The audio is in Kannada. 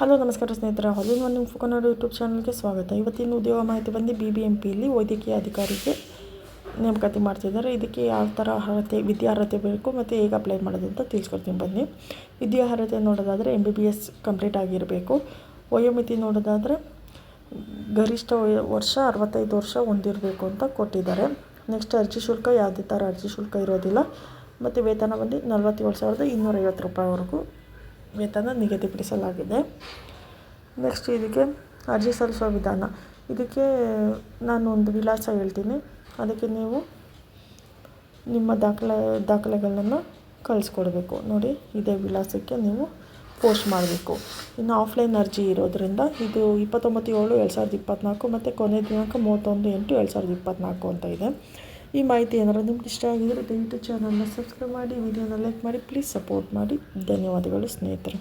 ಹಲೋ, ನಮಸ್ಕಾರ ಸ್ನೇಹಿತರೆ. ಒನ್ ನಿಮ್ಮ ಕನ್ನಡ ಯೂಟ್ಯೂಬ್ ಚಾನಲ್ಗೆ ಸ್ವಾಗತ. ಇವತ್ತಿನ ಉದ್ಯೋಗ ಮಾಹಿತಿ ಬಂದು ಬಿ ಬಿ ಎಂ ಪಿಲಿ ವೈದ್ಯಕೀಯ ಅಧಿಕಾರಿಗೆ ನೇಮಕಾತಿ ಮಾಡ್ತಿದ್ದಾರೆ. ಇದಕ್ಕೆ ಯಾವ ಥರ ಅರ್ಹತೆ, ವಿದ್ಯಾರ್ಹತೆ ಬೇಕು ಮತ್ತು ಹೇಗೆ ಅಪ್ಲೈ ಮಾಡೋದು ಅಂತ ತಿಳಿಸ್ಕೊಡ್ತೀನಿ ಬನ್ನಿ. ವಿದ್ಯಾರ್ಹತೆ ನೋಡೋದಾದರೆ M B B S complete ಆಗಿರಬೇಕು. ವಯೋಮಿತಿ ನೋಡೋದಾದರೆ ಗರಿಷ್ಠ ವರ್ಷ ಅರವತ್ತೈದು ವರ್ಷ ಹೊಂದಿರಬೇಕು ಅಂತ ಕೊಟ್ಟಿದ್ದಾರೆ. ನೆಕ್ಸ್ಟ್ ಅರ್ಜಿ ಶುಲ್ಕ, ಯಾವುದೇ ಥರ ಅರ್ಜಿ ಶುಲ್ಕ ಇರೋದಿಲ್ಲ. ಮತ್ತು ವೇತನ ಬಂದು ನಲ್ವತ್ತೇಳು ಸಾವಿರದ ಇನ್ನೂರೈವತ್ತು ರೂಪಾಯಿವರೆಗೂ ವೇತನ ನಿಗದಿಪಡಿಸಲಾಗಿದೆ ನೆಕ್ಸ್ಟ್ ಇದಕ್ಕೆ ಅರ್ಜಿ ಸಲ್ಲಿಸುವ ವಿಧಾನ. ಇದಕ್ಕೆ ನಾನು ಒಂದು ವಿಳಾಸ ಹೇಳ್ತೀನಿ. ಅದಕ್ಕೆ ನೀವು ನಿಮ್ಮ ದಾಖಲೆ, ದಾಖಲೆಗಳನ್ನು ಕಳಿಸ್ಕೊಡ್ಬೇಕು. ನೋಡಿ, ಇದೇ ವಿಳಾಸಕ್ಕೆ ನೀವು ಪೋಸ್ಟ್ ಮಾಡಬೇಕು. ಇನ್ನು ಆಫ್ಲೈನ್ ಅರ್ಜಿ ಇರೋದರಿಂದ ಇದು ಇಪ್ಪತ್ತೊಂಬತ್ತು ಏಳು ಎರಡು ಸಾವಿರದ ಇಪ್ಪತ್ತ್ನಾಲ್ಕು ಮತ್ತು ಕೊನೆ ದಿನಾಂಕ ಮೂವತ್ತೊಂದು, ಎಂಟು, ಎರಡು ಸಾವಿರದ ಇಪ್ಪತ್ತ್ನಾಲ್ಕು ಅಂತ ಇದೆ. ಈ ಮಾಹಿತಿ ಏನಾದರೂ ನಿಮ್ಗೆ ಇಷ್ಟ ಆಗಿದರೆ ದಯವಿಟ್ಟು ಚಾನಲ್ನ ಸಬ್ಸ್ಕ್ರೈಬ್ ಮಾಡಿ ವಿಡಿಯೋನ ಲೈಕ್ ಮಾಡಿ ಪ್ಲೀಸ್ ಸಪೋರ್ಟ್ ಮಾಡಿ. ಧನ್ಯವಾದಗಳು ಸ್ನೇಹಿತರೆ.